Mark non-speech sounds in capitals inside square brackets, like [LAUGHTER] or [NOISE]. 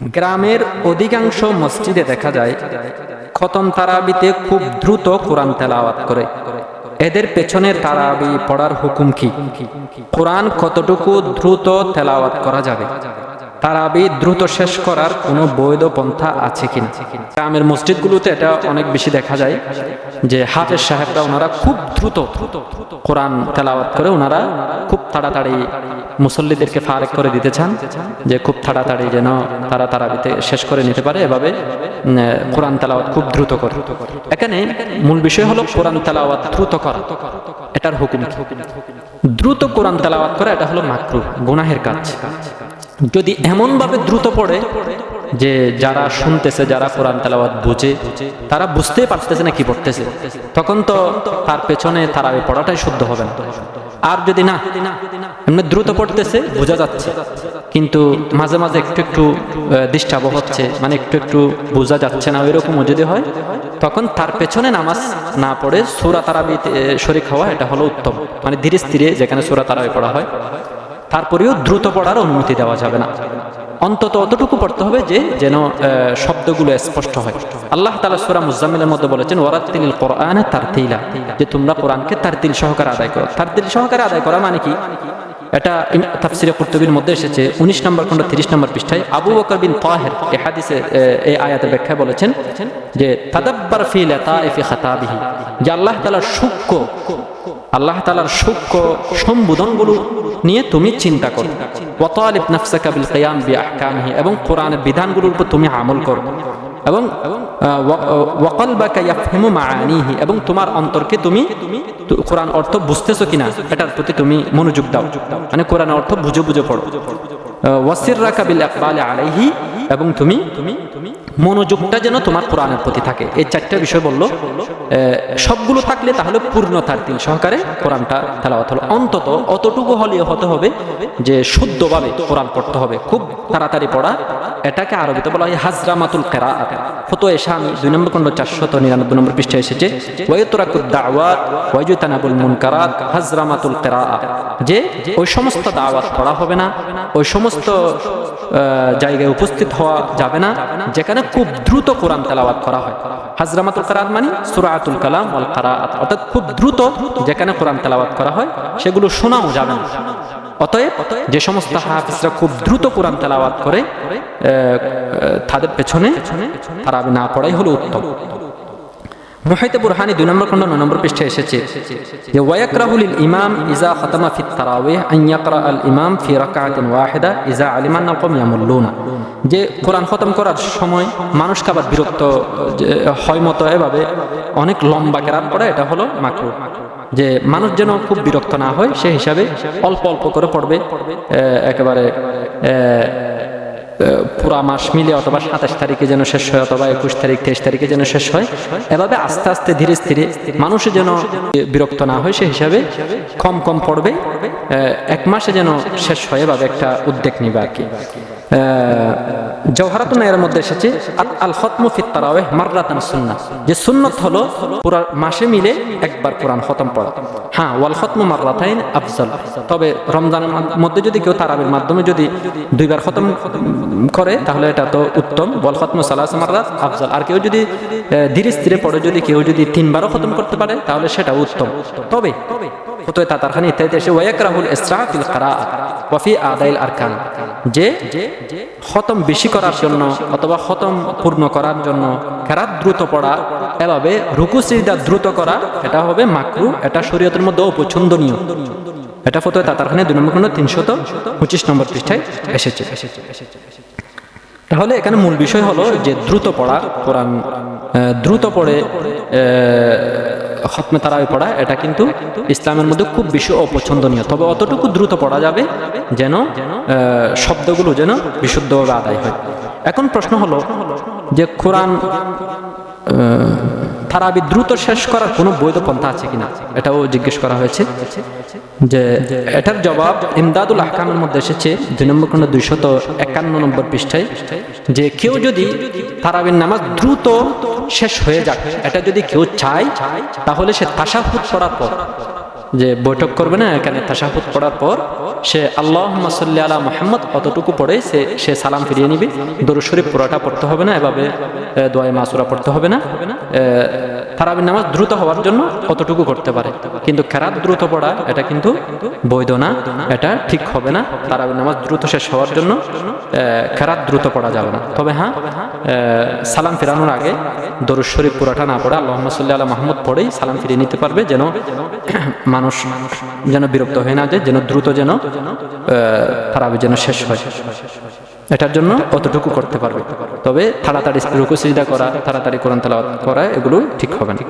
গ্রামের অধিকাংশ মসজিদে দেখা যায়, খতম তারাবিতে খুব দ্রুত কোরআন তেলাওয়াত করে। এদের পেছনে তারাবি পড়ার হুকুম কি? কোরআন কতটুকু দ্রুত তেলাওয়াত করা যাবে? তারাবি দ্রুত শেষ করার কোনো বৈধ পন্থা আছে কিনা? গ্রামের মসজিদগুলোতে এটা অনেক বেশি দেখা যায়, যে হাফেজ সাহেবরা ওনারা খুব দ্রুত কোরআন তেলাওয়াত করে, ওনারা খুব তাড়াতাড়ি মুসল্লিদেরকে ফারেক করে দিতে চান, যে খুব তাড়াতাড়ি যেন তারা তারাবিতে শেষ করে নিতে পারে। এভাবে কোরআন তেলাওয়াত খুব দ্রুত করে। এখানে মূল বিষয় হলো কোরআন তেলাওয়াত দ্রুত করা। এটার হুকুম দ্রুত কোরআন তেলাওয়াত করা, এটা হলো মাকরু, গুনাহের কাজ। যদি এমনভাবে দ্রুত পড়ে যে যারা শুনতেছে, যারা কোরআন তেলাওয়াত বুঝে, তারা বুঝতেই পারতেছে না কি পড়তেছে, তখন তো তার পেছনে তারা ওই পড়াটাই শুদ্ধ হবে না। আর যদি না, এমনি দ্রুত পড়তেছে, বোঝা যাচ্ছে। কিন্তু মাঝে মাঝে একটু একটু ডিস্টার্ব হচ্ছে মানে একটু একটু বোঝা যাচ্ছে না, ওইরকমও যদি হয়, তখন তার পেছনে নামাজ না পড়ে সুরা তারাবিতে শরিক হওয়া এটা হলো উত্তম। মানে ধীরে স্থিরে যেখানে সুরা তারাবি পড়া হয় তারপরেও দ্রুত পড়ার অনুমতি দেওয়া যাবে না। অন্তত অতটুকু পড়তে হবে যে যেন শব্দগুলো স্পষ্ট হয়। আল্লাহ তালা সুরা মুজাম্মিলের মধ্যে বলেছেন ওরাত্তিল কোরআন তারতিলা যে তোমরা কোরআনকে তারতিল সহকারে আদায় করো। তারতিল সহকারে আদায় করা মানে কি? এটা তাফসিরে কুর্তুবির মধ্যে এসেছে উনিশ নম্বর খন্ড তিরিশ নম্বর পৃষ্ঠায় আবু বকর বিন তাহের এই হাদিসে এ, এই আয়াতের ব্যাখ্যায় বলেছেন যে তাদাব্বার ফি লাতাইফি খাতাবিহি যে আল্লাহ তাআলার সূক্ষ্ম আল্লাহ তালার সূক্ষ্ম সম্বোধনগুলো নিয়ে তুমি চিন্তা করো। ওয়াতালিব নাফসাকা বিল কিয়াম বিআহকামিহি এবং কোরআনের বিধানগুলোর উপর তুমি আমল করো। এবং ওয়াকালবাকা ইয়াফহিমু মাআনিহি এবং তোমার অন্তরকে তুমি কোরআন অর্থ বুঝতেছো কিনা, এটার প্রতি তুমি মনোযোগ দাও। মানে কোরআন অর্থ বুঝে বুঝে পড়ো। ওয়াসিররাকা বিল ইকবালি আলাইহি, এবং তুমি তুমি মনোযোগটা যেন তোমার কোরআনের প্রতি থাকে। এই চারটা বিষয় বলল সবগুলো থাকলে তাহলে পূর্ণ তার তিল সহকারে কোরআনটা তেলাওয়াত হলো। অন্তত অতটুকু হলেও হতে হবে যে শুদ্ধভাবে কোরআন পড়তে হবে। খুব তাড়াতাড়ি পড়া। এটাকে আরবিতে বলা হয় হাজরামাতুল কেরা ফতো এসা আমি দুই নম্বর খন্ড চারশত নিরানব্বই নম্বর পৃষ্ঠায় এসেছে ওয়াইতুরাকুদ দাওয়াত ওয়াইজুতানাবুল মুনকারাত, হাজরামাতুল কেরা যে ওই সমস্ত দাওয়াত পড়া হবে না, ওই সমস্ত আহ, জায়গায় উপস্থিত হওয়া যাবে না যেখানে খুব দ্রুত কোরআন তেলাওয়াত করা হয়। হাজরামাতুল কারাত মানে সুরাতুল কালাম ওয়াল কারাত অর্থাৎ খুব দ্রুত যেখানে কোরআন তেলাওয়াত করা হয় সেগুলো শোনাও যাবে না। অতএব যে সমস্ত হাফিজরা খুব দ্রুত কোরআন তেলাওয়াত করে তাদের পেছনে তারা না পড়াই হলো উত্তম। মুহাইতে বুরহানি দুই নম্বর খন্ড নয় নম্বর পৃষ্ঠে এসেছে। যে ওয়াকরাহুল ইমাম ইজা খতমা ফি তারাওয়িহ, আন ইয়াকরা আল ইমাম ফি রাকাআতিন ওয়াহিদা ইজা আলিমান নাকুম ইয়ামুল্লুনা। যে কোরআন খতম করার সময় মানুষকে আবার বিরক্ত হয় মতো এভাবে অনেক লম্বা কেরাত পড়ে, এটা হলো মাকরু। যে মানুষ যেন খুব বিরক্ত না হয়, সে হিসাবে অল্প অল্প করে পড়বে একেবারে পুরা মাস মিলে অথবা সাতাশ তারিখে যেন শেষ হয় অথবা একুশ তারিখ, তেইশ তারিখে যেন শেষ হয়, এভাবে আস্তে আস্তে ধীরে ধীরে মানুষে যেন বিরক্ত না হয় সে হিসাবে কম কম পড়বে এক মাসে যেন শেষ হয় এভাবে একটা উদ্যোগ নিবে আর কি। জওহারাতুন এর মধ্যে এসেছে, আল খতমু ফিত তারাওয়ে মাররাতান সুন্নাহ। যে সুন্নত হলো পুরা মাসে মিলে একবার কোরআন খতম পড়া হ্যাঁ ওয়াল খতমু মাররাতাইন আফজল। তবে রমজানের মধ্যে যদি কেউ তারাবির মাধ্যমে যদি দুইবার খতম করে, তাহলে এটা তো উত্তম। ওয়াল খতমু সালাস মাররাত আফজল। আর কেউ যদি ধীরে স্থিরে পড়ে যদি কেউ যদি তিনবারও খতম করতে পারে, তাহলে সেটা উত্তম। তবে ফতোয় তাতারখানি ইত্যাদিতে এসে ওয়াকরাহুল ইসরা ফিল কিরাআত ওয়া ফি আদাইল আরকান। যে খতম বেশি করার জন্য অথবা খতম পূর্ণ করার জন্য কেরাত দ্রুত পড়া, এভাবে রুকু সিজদা দ্রুত করা, এটা হবে মাকরু, এটা শরীয়তের মধ্যে অপছন্দনীয়। এটা ফতোয় তাতারখানি দুই নম্বর খন্ড তিনশত পঁচিশ নম্বর পৃষ্ঠায় এসেছে। তাহলে এখানে মূল বিষয় হলো যে দ্রুত পড়া কোরআন দ্রুত পড়ে খতমে তারাবি পড়া, এটা কিন্তু ইসলামের মধ্যে খুব বেশি অপছন্দনীয়। তবে অতটুকু দ্রুত পড়া যাবে যেন শব্দগুলো যেন বিশুদ্ধভাবে আদায় হয়। এখন প্রশ্ন হলো যে কোরআন তারাবি দ্রুত শেষ করার কোনো বৈধ পন্থা আছে কিনা? এটাও জিজ্ঞেস করা হয়েছে যে এটার জবাব ইমদাদুল আহকামের মধ্যে এসেছে, দুই নম্বর খন্ড দুইশত একান্ন নম্বর পৃষ্ঠায়, যে কেউ যদি তারাবির নামাজ দ্রুত শেষ হয়ে যাক। এটা যদি কেউ চায়, তাহলে সে তাসাহুদ পড়ার পর। যে বৈঠক করবে না, এখানে তাসাহুদ পড়ার পর, সে আল্লাহ মাসল্লি আলা মোহাম্মদ অতটুকু পড়ে সে সে সালাম ফিরিয়ে নিবে। দরুশরীফ পুরাটা পড়তে হবে না, এভাবে দোয়ায় মাসুরা পড়তে হবে না। তারাবির নামাজ দ্রুত হওয়ার জন্য অতটুকু করতে পারে। কিন্তু খেরাত দ্রুত পড়া, এটা কিন্তু বৈধ না। এটা ঠিক হবে না। তারাবির নামাজ দ্রুত শেষ হওয়ার জন্য খেরাত দ্রুত পড়া যাবে না। তবে হ্যাঁ সালাম ফেরানোর আগে দরুদ শরীফ পুরাটা না পড়ে আল্লাহ সাল্লি আলা মাহমুদ পড়েই সালাম ফিরিয়ে নিতে পারবে যেন, [CLEARS THROAT] মানুষ যেন বিরক্ত হয়ে না যায়, যেন দ্রুত যেন তারাবি যেন শেষ হয়। এটার জন্য অতটুকু করতে পারবে। তবে তাড়াতাড়ি রুকু সিজদা করা, তাড়াতাড়ি কোরআন তেলাওয়াত করা এগুলো ঠিক হবে না।